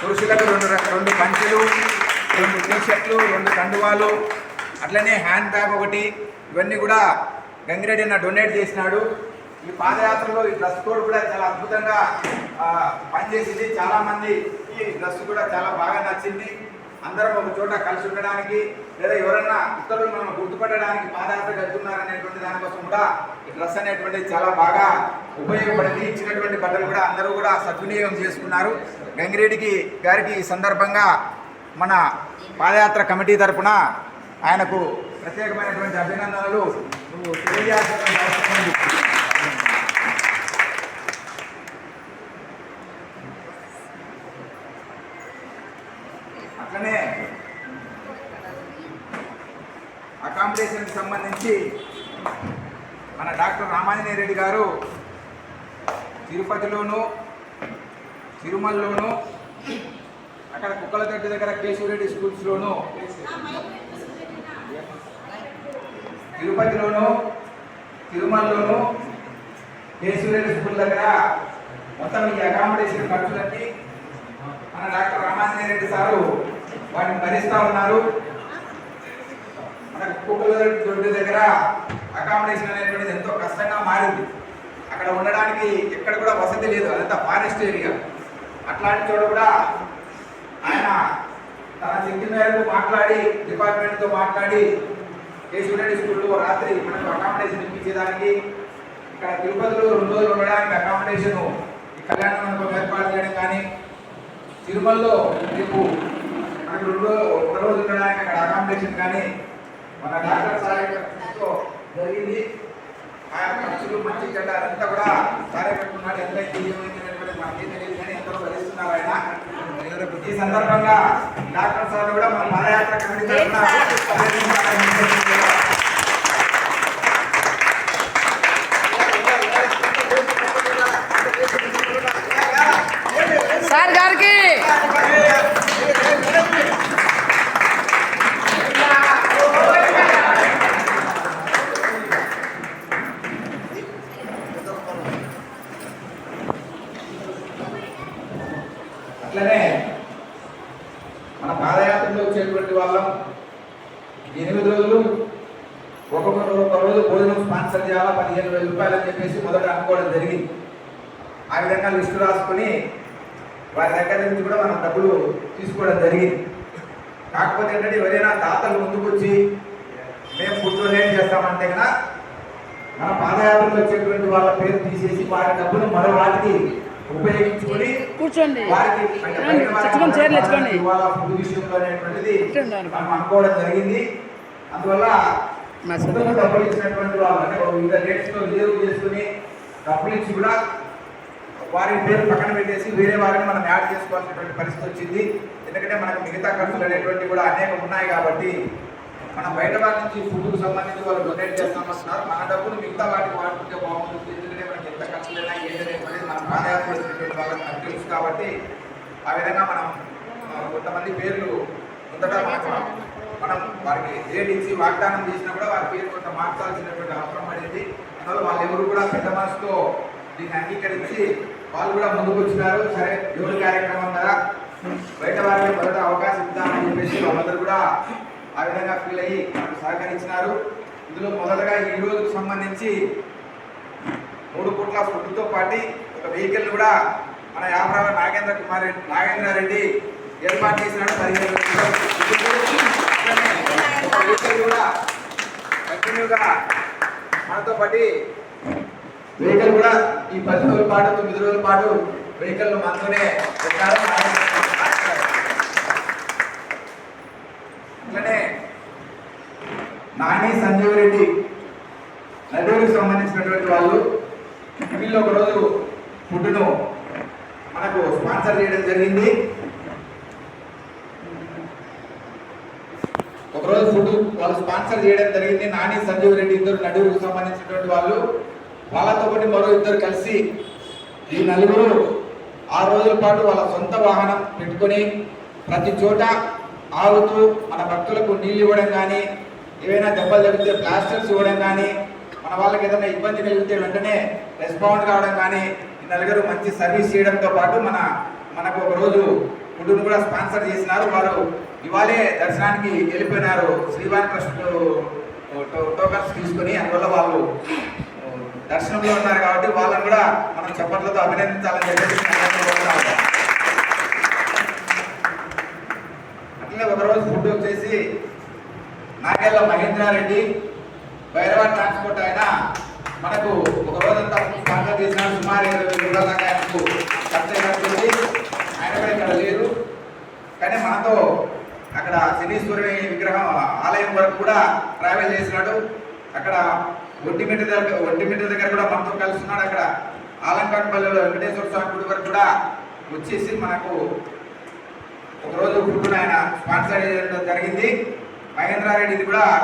పురుషులకు రెండు రెండు పంచెలు రెండు టీషర్ట్లు రెండు కండువాలు అట్లనే హ్యాండ్ బ్యాగ్ ఒకటి. ఇవన్నీ కూడా గంగిరెడ్డి అన్న డొనేట్ చేసినాడు. ఈ పాదయాత్రలో ఈ డ్రెస్ కోడ్ కూడా చాలా అద్భుతంగా పనిచేసింది. చాలామంది ఈ డ్రెస్ కూడా చాలా బాగా నచ్చింది. అందరం ఒక చోట కలిసి ఉండడానికి లేదా ఎవరైనా ఇతరులు మనం గుర్తుపట్టడానికి పాదయాత్ర వెళ్తున్నారనేటువంటి దానికోసం కూడా ఈ డ్రెస్ అనేటువంటిది చాలా బాగా ఉపయోగపడింది. ఇచ్చినటువంటి బట్టలు కూడా అందరూ కూడా సద్వినియోగం చేసుకున్నారు. గంగిరెడ్డికి గారికి ఈ సందర్భంగా మన పాదయాత్ర కమిటీ తరఫున ఆయనకు ప్రత్యేకమైనటువంటి అభినందనలు. నువ్వు తెలియజేయాల్సిన అవసరం ఉంది. అట్లనే ఫౌండేషన్కి సంబంధించి మన డాక్టర్ రామాంజనేయ రెడ్డి గారు తిరుపతిలోను తిరుమలలోను అక్కడ కుక్కలతొట్టి దగ్గర కేశవరెడ్డి స్కూల్స్లోను తిరుపతిలోను తిరుమలలోను కేశవరెడ్డి స్కూల్ దగ్గర మొత్తం ఈ అకామిడేషన్ ఖర్చులన్నీ మన డాక్టర్ రామాంజనేయ రెడ్డి సారు వాటిని భరిస్తూ ఉన్నారు. మనకు కుక్కల దొడ్డి దగ్గర అకామిడేషన్ అనేటువంటిది ఎంతో కష్టంగా మారింది. అక్కడ ఉండడానికి ఎక్కడ కూడా వసతి లేదు అదంతా ఫారెస్ట్ ఏరియా అట్లాంటి చోట కూడా ఆయన తన శక్తి మేరకు మాట్లాడి డిపార్ట్మెంట్తో మాట్లాడి కేశవరెడ్డి స్కూల్లో రాత్రి మనకు అకామిడేషన్ ఇప్పించేదానికి ఇక్కడ తిరుపతిలో రెండు రోజులు ఉండడానికి అకామిడేషన్ కళ్యాణ మండపం ఏర్పాటు చేయడం కానీ తిరుమలలో రేపు మనకు రెండు రోజులు ఒక రోజు ఉండడానికి అక్కడ అకామిడేషన్ కానీ మన డాక్టర్ సహాయంతో జరిగింది. ఆ ఖర్చులు మంచి చెడ్డ అదంతా కూడా పెట్టుకున్నాడు ఎంత ఏమైందనేటువంటి మనకి తెలియదు కానీ ఎంతో భరిస్తున్నారు ఆయన. ఈ సందర్భంగా డాక్టర్ సార్ కూడా మన పాదయాత్ర కమిటీ తరఫున సార్ గారికి అట్లనే మన పాదయాత్రలో వచ్చేటువంటి వాళ్ళం ఎనిమిది రోజులు ఒక్కొక్క రోజు ఒక రోజు భోజనం స్పాన్సర్ చేయాలా? పదిహేను వేల రూపాయలు అని చెప్పేసి మొదట అనుకోవడం జరిగింది. ఆ విధంగా లిస్టు రాసుకొని వారి దగ్గర నుంచి కూడా మనం డబ్బులు తీసుకోవడం జరిగింది. కాకపోతే ఏంటంటే ఎవరైనా దాతలు ముందుకొచ్చి మేము ఫుడ్ డొనేట్ చేస్తామంటే కదా మన పాదయాత్రలో వచ్చేటువంటి వాళ్ళ పేరు తీసేసి వారి డబ్బులు మరో వాటికి ఉపయోగించుకొని కూర్చోండి. తెచ్చుకొని చీరలు తెచ్చుకోండి. అనుకోవడం జరిగింది. అందువల్ల డబ్బులు ఇచ్చినటువంటి వాళ్ళు అంటే వివిధ డేట్స్లో రిజర్వ్ చేసుకుని డబ్బులు ఇచ్చి కూడా వారి పేరు పక్కన పెట్టేసి వేరే వారిని మనం యాడ్ చేసుకోవాల్సినటువంటి పరిస్థితి వచ్చింది. ఎందుకంటే మనకు మిగతా ఖర్చులు అనేటువంటివి కూడా అనేక ఉన్నాయి కాబట్టి మనం బయట వారి నుంచి ఫుడ్కు సంబంధించి వాళ్ళు డొనేట్ చేస్తామంటున్నారు మన డబ్బులు మిగతా వాటికి వాడుకుంటే బాగుంటుంది. ఎందుకంటే మనకి ఎంత ఖర్చులైనా ఏంటనే అనేది మన పాదయాత్ర చేసినటువంటి వాళ్ళకి మనకు తెలుసు కాబట్టి ఆ విధంగా మనం కొంతమంది పేర్లు ముందట మనం వారికి డేట్ ఇచ్చి వాగ్దానం చేసినా కూడా వారి పేరు కొంత మార్చాల్సినటువంటి అవసరం పడింది. అందువల్ల వాళ్ళు ఎవరు కూడా పెద్ద మనసుతో దీన్ని అంగీకరించి వాళ్ళు కూడా ముందుకు వచ్చినారు. సరే దేవుడి కార్యక్రమం కదా? బయట వారికి మొదట అవకాశం ఇద్దామని చెప్పేసి వాళ్ళందరూ కూడా ఆ విధంగా ఫీల్ అయ్యి సహకరించినారు. ఇందులో మొదటగా ఈ రోజుకు సంబంధించి మూడు కోట్ల ఫుడ్తో పాటు ఒక వెహికల్ కూడా మన యాభరావ నాగేంద్ర కుమార్ రెడ్డి నాగేంద్ర రెడ్డి ఏర్పాటు చేసినాడు. పదిహేను వెహికల్ కూడా కంటిన్యూగా మనతో పాటు వెహికల్ కూడా ఈ పది రోజుల పాటు తొమ్మిది రోజుల పాటు వెహికల్ మనతోనే పెట్టారు. అట్లనే నాని సంజీవ్ రెడ్డి నదువులకు సంబంధించినటువంటి వాళ్ళు వీళ్ళు ఒకరోజు ఫుడ్ను మనకు స్పాన్సర్ చేయడం జరిగింది. ఒకరోజు ఫుడ్ వాళ్ళు స్పాన్సర్ చేయడం జరిగింది. నాని సంజీవ్ రెడ్డి ఇద్దరు నడువుకు సంబంధించినటువంటి వాళ్ళు. వాళ్ళతో పాటు మరో ఇద్దరు కలిసి ఈ నలుగురు ఆ రోజుల పాటు వాళ్ళ సొంత వాహనం పెట్టుకొని ప్రతి చోట ఆగుతూ మన భక్తులకు నీళ్ళు ఇవ్వడం కానీ ఏవైనా దెబ్బలు తగిలితే ప్లాస్టర్స్ ఇవ్వడం కానీ మన వాళ్ళకి ఏదైనా ఇబ్బంది కలిగితే వెంటనే రెస్పాండ్ కావడం కానీ నలుగురు మంచి సర్వీస్ చేయడంతో పాటు మన మనకు ఒక రోజు ఫుడ్ను కూడా స్పాన్సర్ చేసినారు. వారు ఇవాళే దర్శనానికి వెళ్ళిపోయినారు. శ్రీవారి ట్రస్ట్ టోకన్స్ తీసుకొని అందువల్ల వాళ్ళు దర్శనంలో ఉన్నారు కాబట్టి వాళ్ళని కూడా మనం చప్పట్లతో అభినందించాలని చెప్పేసి అట్లే ఒకరోజు ఫుడ్ వచ్చేసి నాగేళ్ళ మహేంద్రారెడ్డి భైరవ ట్రాన్స్పోర్ట్ ఆయన మనకు ఒక రోజంతా స్పాన్సర్ చేసిన సుమారు ఇరవై వేల రూపాయల దాకా ఆయనకు ఖర్చు అయినట్టుంది ఆయన కూడా ఇక్కడ లేరు. కానీ మనతో అక్కడ శనీశ్వరుని విగ్రహం ఆలయం వరకు కూడా ట్రావెల్ చేసినాడు. అక్కడ ఒంటిమిట్ట దగ్గర ఒంటిమిట్ట దగ్గర కూడా మనతో కలుస్తున్నాడు అక్కడ ఆలంకాట్పల్లిలో వెంకటేశ్వర స్వామి గుడి వరకు కూడా వచ్చేసి మనకు ఒకరోజు ఫుడ్ ఆయన స్పాన్సర్ చేయడం జరిగింది. మహేంద్రారెడ్డిది కూడా